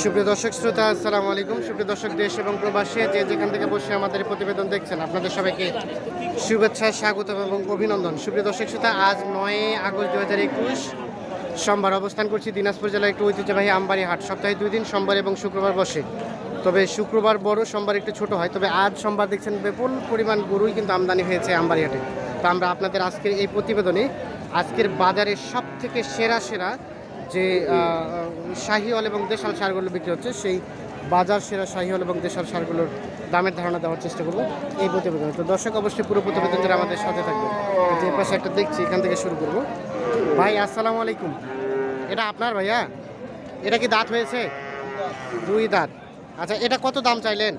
সুপ্রিয় দর্শক, শ্রোতা, আসসালামু আলাইকুম। সুপ্রিয় দর্শক, দেশ এবং প্রবাসী যে যেখান থেকে বসে আমাদের প্রতিবেদন দেখছেন, আপনাদের সবাইকে শুভেচ্ছা স্বাগত এবং অভিনন্দন। সুপ্রিয় দর্শক, শ্রোতা, আজ নয় আগস্ট দু হাজার একুশ। সোমবার অবস্থান করছি দিনাজপুর জেলার একটি ঐতিহ্যবাহী আমবাড়ি হাট। সপ্তাহে দুই দিন সোমবার এবং শুক্রবার বসে। তবে শুক্রবার বড়, সোমবার একটু ছোট হয়, তবে আজ সোমবার দেখছেন বিপুল পরিমাণ গরুই কিন্তু আমদানি হয়েছে আমবাড়ি হাটে। তো আমরা আপনাদের আজকের এই প্রতিবেদনে, আজকের বাজারে সব থেকে সেরা সেরা যে শাহিওয়াল এবং দেশাল সারগুলো বিক্রি হচ্ছে, সেই বাজার সেরা শাহিওয়াল এবং দেশাল সারগুলোর দামের ধারণা দেওয়ার চেষ্টা করব এই প্রতিবেদনে। তো দর্শক অবশ্যই পুরো প্রতিবেদন যারা আমাদের সাথে থাকবে। যে পাশে একটা দেখছি, এখান থেকে শুরু করব। ভাই, আসসালামু আলাইকুম। এটা আপনার ভাইয়া? এটা কি দাঁত হয়েছে? দুই দাঁত। আচ্ছা এটা কত দাম চাইলেন?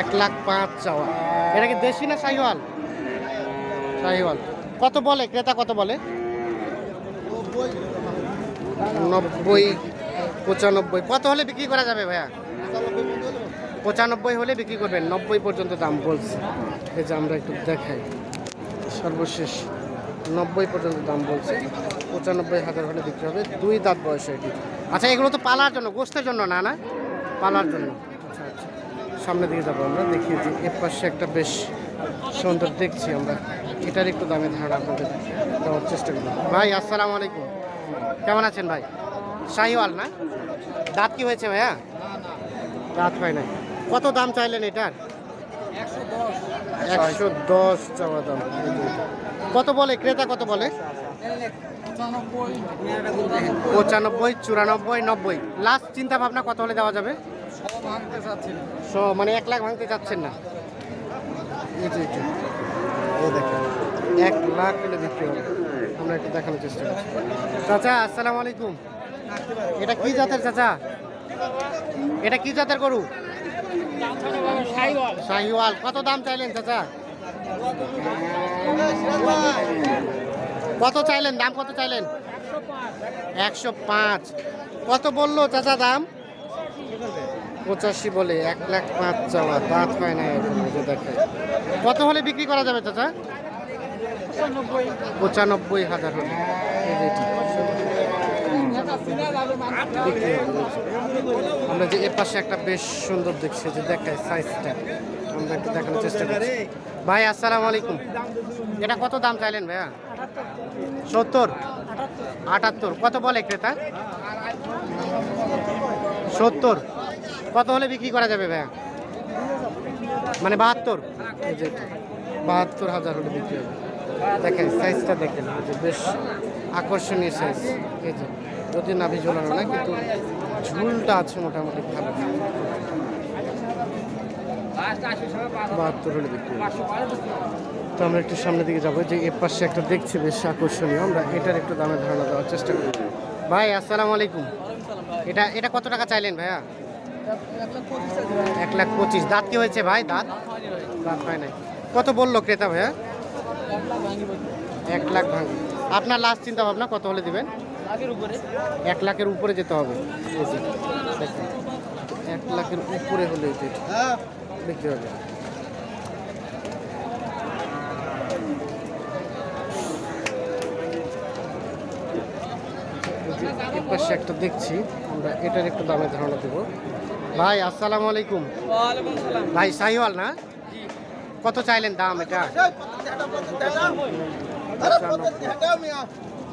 এক লাখ পাঁচ চাওয়া। এটা কি দেশি না শাহিওয়াল? শাহিওয়াল। কত বলে? ক্রেতা কত বলে? নব্বই, পঁচানব্বই। কত হলে বিক্রি করা যাবে ভাইয়া? পঁচানব্বই হলে বিক্রি করবেন। নব্বই পর্যন্ত দাম বলছে। এই যে আমরা একটু দেখাই। সর্বশেষ নব্বই পর্যন্ত দাম বলছে। পঁচানব্বই হাজার হলে বিক্রি হবে। দুই দাঁত বয়সে এটি। আচ্ছা এগুলো তো পালার জন্য, গোস্তের জন্য না না? পালার জন্য। আচ্ছা আচ্ছা। সামনের দিকে যাব আমরা। দেখি এর পাশে একটা বেশ সুন্দর দেখছি আমরা। এটার একটু দামে ধারণা আপনাদের দেওয়ার চেষ্টা করি ভাই আসসালামু আলাইকুম। কেমন আছেন ভাই? শাহিওয়াল না? দাঁত কি হয়েছে ভাইয়া? দাঁত হয় নাই। কত দাম চাইলেন এটার? একশো দশ চাওয়া দাম। কত বলে? ক্রেতা কত বলে? পঁচানব্বই চুরানব্বই নব্বই। লাস্ট চিন্তা ভাবনা কত হলে দেওয়া যাবে? সো মানে এক লাখ ভাঙতে চাচ্ছেন না। দেখেন। এক লাখ হলে দেখানোর চেষ্টা চাচা, আসসালামু আলাইকুম। এটা কি জাতের চাচা? এটা কি জাতের গরু? শাহিওয়াল। কত দাম চাইলেন চাচা? কত চাইলেন? দাম কত চাইলেন? একশো পাঁচ। কত বলল চাচা দাম? পঁচাশি বলে এক লাখ পাঁচ চাওয়া, দাঁত হয় না এখন দেখে কত হলে বিক্রি করা যাবে চাচা? পঁচানব্বই হাজার হলে। আমরা যে এ পাশে একটা বেশ সুন্দর দেখছি যে দেখায় সাইজটা আমরা একটু দেখানোর চেষ্টা করছি। ভাই, আসসালামু আলাইকুম। এটা কত দাম চাইলেন ভাইয়া? সত্তর। আটাত্তর। কত বলে ক্রেতা? সত্তর। কত হলে বিক্রি করা যাবে ভাইয়া? মানে বাহাত্তর? বাহাত্তর হাজার হলে বিক্রি হবে। দেখেন সাইজটা দেখেন বেশ আকর্ষণীয় সাইজ এই যে যদি নাভি ঝোলানো না, কিন্তু ঝুলটা আছে মোটামুটি ভালো। বাহাত্তর হলে বিক্রি তো আমরা একটু সামনের দিকে যাব, যে এর পাশে একটা দেখছি, বেশ আকর্ষণীয়। আমরা এটার একটু দামের ধারণা দেওয়ার চেষ্টা করি ভাই, আসসালামু আলাইকুম। এটা এটা কত টাকা চাইলেন ভাইয়া? এক লাখ পঁচিশ। দাঁত কি হয়েছে ভাই? দাঁত? দাঁত হয় নাই। কত বলল ক্রেতা ভাইয়া? এক লাখ ভাঙি। আপনার লাস্ট চিন্তা ভাবনা কত হলে দিবেন? এক লাখের উপরে যেতে হবে। এক লাখের উপরে হলে বিক্রি হবে। একটা দেখছি, আমরা এটার একটু দামের ধারণা দেবো। ভাই আসসালামু আলাইকুম। ভাই সাহিওয়াল না? কত চাইলেন দাম এটা?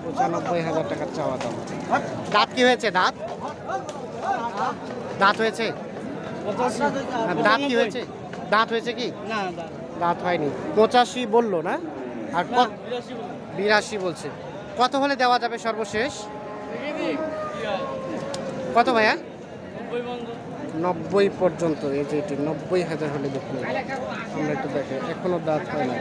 পঁচানব্বই হাজার টাকার চাওয়া দাম। দাঁত কি হয়েছে দাঁত? দাঁত হয়েছে? আর দাঁত কি হয়েছে? দাঁত হয়েছে কি? দাঁত হয়নি। পঁচাশি বলল না? আর বিরাশি বলছে। কত হলে দেওয়া যাবে সর্বশেষ? কত ভাইয়া? নব্বই পর্যন্ত, এই যে এটি, নব্বই হাজার হলে দেখুন। আমরা একটু দেখে এখনও দাঁত হয় না।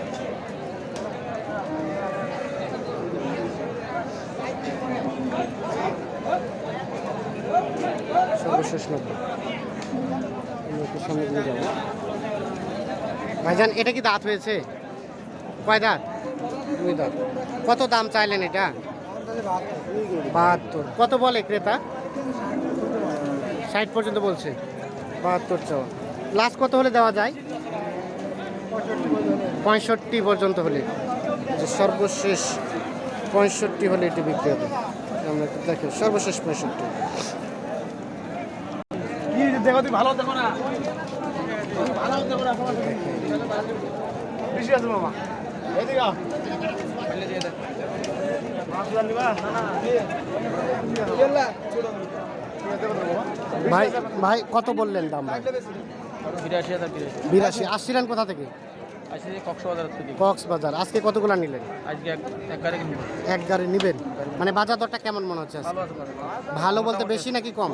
ভাইজান, এটা কি দাঁত হয়েছে? কয় দাঁত? দুই দাঁত। কত দাম চাইলেন এটা? বাহাত্তর। কত বলে ক্রেতা? ষাট পর্যন্ত বলছে। বাহাত্তর চাওয়া। লাস্ট কত হলে দেওয়া যায়? পঁয়ষট্টি পর্যন্ত হলে। যে সর্বশেষ পঁয়ষট্টি হলে এটি বিক্রি হবে। আমরা একটু দেখি সর্বশেষ পঁয়ষট্টি। কি দেখো তুই ভালো দেখো না। ভালো দেখো না বেশি আছে মামা। এদিকে মাছ নিবা? না, না, ভাই ভাই কত বললেন দাম ভাই? বিরাশি হাজার বিরাশি বিরাশি। আসছিলেন কোথা থেকে? কক্সবাজার আজকে কতগুলা নিলেন? এক গাড়ি এক গাড়ি নিবেন? মানে বাজার দরটা কেমন মনে হচ্ছে আজকে? ভালো আছে ভালো ভালো বলতে বেশি নাকি কম?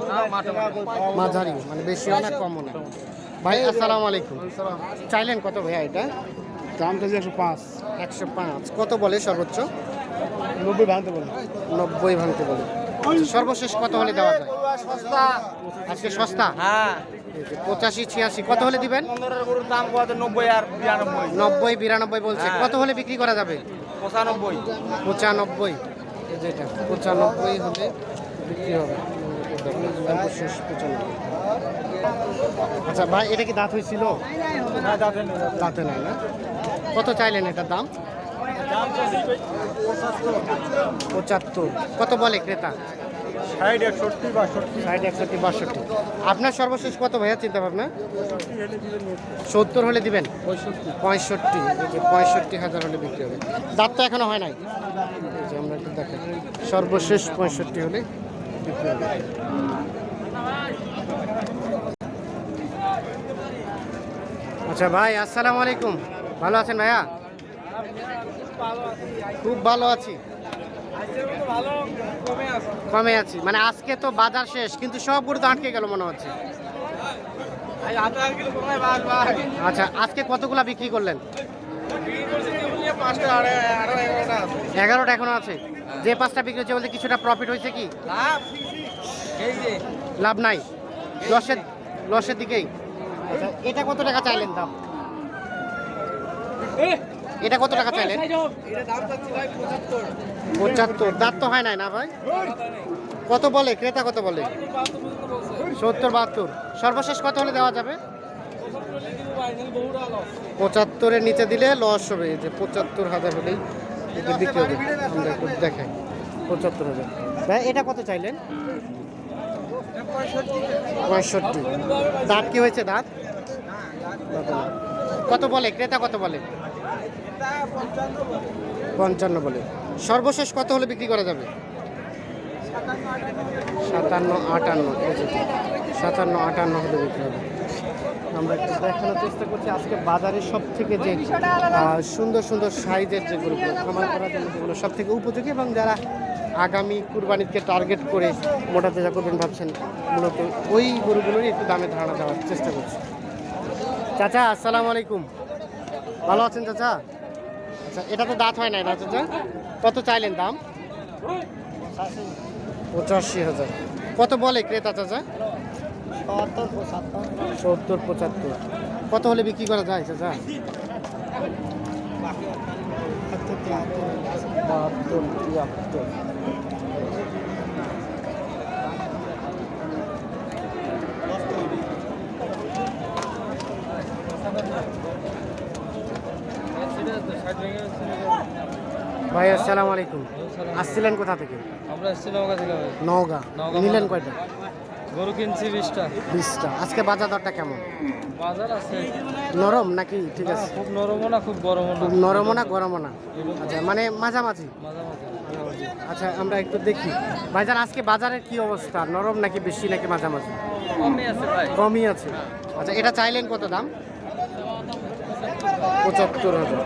মাঝারি। মানে বেশি না কম না। ভাই আসসালামু আলাইকুম। চাইলেন কত ভাইয়া এটা? দাম তো একশো পাঁচ। একশো পাঁচ। কত বলে সর্বোচ্চ? নব্বই ভাঙতে বলো। নব্বই ভাঙতে বলে। সর্বশেষ কত হলে দেওয়া যায়? সস্তা আজকে সস্তা? হ্যাঁ। পঁচাশি ছিয়াশি কত হলে দিবেন? গরুর দাম কত? নব্বই আর বিরানব্বই। নব্বই বিরানব্বই বলছে। হ্যাঁ। কত হলে বিক্রি করা যাবে? পঁচানব্বই। পঁচানব্বই। যেটা পঁচানব্বই হলে বিক্রি হবে। সর্বশেষ পঁচানব্বই। আচ্ছা ভাই এটা কি দাঁত হয়েছিল? যাবেন দাঁতে নাই না। কত চাইলেন এটার দাম? পঁচাত্তর। কত বলে ক্রেতা? ষাট একষট্টি বাষট্টি। ষাট একষট্টি বাষট্টি। আপনার সর্বশেষ কত ভাইয়া চিন্তা ভাবনা সত্তর হলে দিবেন? পঁয়ষট্টি। পঁয়ষট্টি। হাজার হলে বিক্রি হবে। দাঁত তো এখনও হয় নাই? আমরা একটু দেখেন। সর্বশেষ পঁয়ষট্টি হলে বিক্রি হবে। আচ্ছা ভাই আসসালামু আলাইকুম। ভালো আছেন ভাইয়া? খুব ভালো আছি। কমে আছি। মানে আজকে তো বাজার শেষ, কিন্তু সব তো আটকে গেল মনে হচ্ছে। আচ্ছা আজকে কতগুলা বিক্রি করলেন? এগারোটা এখনও আছে। যে পাঁচটা বিক্রি হচ্ছে বলতে কিছুটা প্রফিট হয়েছে কি? লাভ লাভ নাই। লসের লসের দিকেই। আচ্ছা এটা কত টাকা চাইলেন দাম? এটা কত টাকা চাইলেন? পঁচাত্তর। দাঁত তো হয় নাই না ভাই? কত বলে? ক্রেতা কত বলে? সত্তর বাহাত্তর। সর্বশেষ কত হলে দেওয়া যাবে? পঁচাত্তরের নিচে দিলে লস হবে। যে পঁচাত্তর হাজার হলেই এটা বিক্রি হবে দেখাই। পঁচাত্তর হাজার। ভাই এটা কত চাইলেন? পঁয়ষট্টি। দাঁত কি হয়েছে দাঁত? কত বলে? ক্রেতা কত বলে? পঞ্চান্ন বলে। সর্বশেষ কত হলে বিক্রি করা যাবে? সাতান্ন আটান্ন যে, সাতান্ন আটান্ন হলে বিক্রি হবে। আমরা একটু দেখানোর চেষ্টা করছি আজকে বাজারে সব থেকে যে সুন্দর সুন্দর সাইজের যে গরুগুলো খামার করার জন্য যেগুলো সব থেকে উপযোগী এবং যারা আগামী কুরবানিকে টার্গেট করে মোটা তেজা করবেন ভাবছেন মূলত ওই গরুগুলোরই একটু দামে ধারণা দেওয়ার চেষ্টা করছি। চাচা আসসালামু আলাইকুম। ভালো আছেন চাচা? আচ্ছা এটা তো দাঁত হয় নাই না চাচা কত চাইলেন দাম? পঁচাশি হাজার। কত বলে ক্রেতা চাচা? সত্তর পঁচাত্তর। কত হলে বিক্রি করা যায় চাচা? বাহাত্তর তিয়াত্তর ভাই আসসালামু আলাইকুম। আসছিলেন কোথা থেকে? আমরা এসেছিলাম ওখান থেকে। নওগাঁ। নওগাঁ নিলেন কয়টা? গরু কিনছি বিশটা। বিশটা। আজকে বাজার দরটা কেমন? বাজার আছে। নরম নাকি? ঠিক আছে। খুব নরমও না খুব গরমও না। খুব নরমও না গরমও না। আচ্ছা মানে মাঝামাঝি মাঝামাঝি? মাঝামাঝি। আচ্ছা আমরা একটু দেখি। ভাইজান আজকে বাজারের কি অবস্থা? নরম নাকি বেশি নাকি মাঝামাঝি? কমই আছে ভাই। কমই আছে। আচ্ছা এটা চাইলেন কত দাম? পঁচাত্তর হাজার।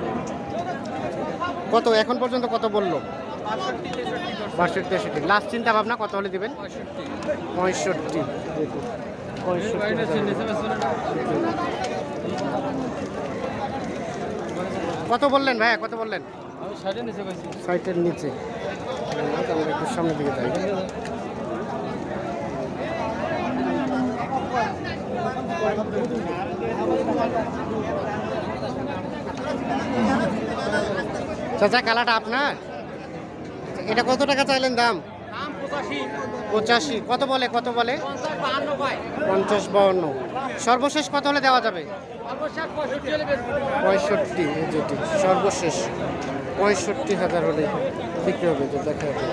কত, এখন পর্যন্ত কত বলল? বাষট্টি, তেষট্টি। লাস্ট চিন্তা ভাবনা কত হলে দিবেন? পঁয়ষট্টি। কত বললেন ভাইয়া? কত বললেন? সাইটের নিচে। একটু সামনের দিকে যাই। চাচা কালাটা আপনার? এটা কত টাকা চাইলেন দাম? পঁচাশি। কত বলে কত বলে? পঞ্চাশ বাউন্ন সর্বশেষ কত হলে দেওয়া যাবে? পঁয়ষট্টি যেটি সর্বশেষ পঁয়ষট্টি হাজার হলে বিক্রি হবে দেখা যাবে।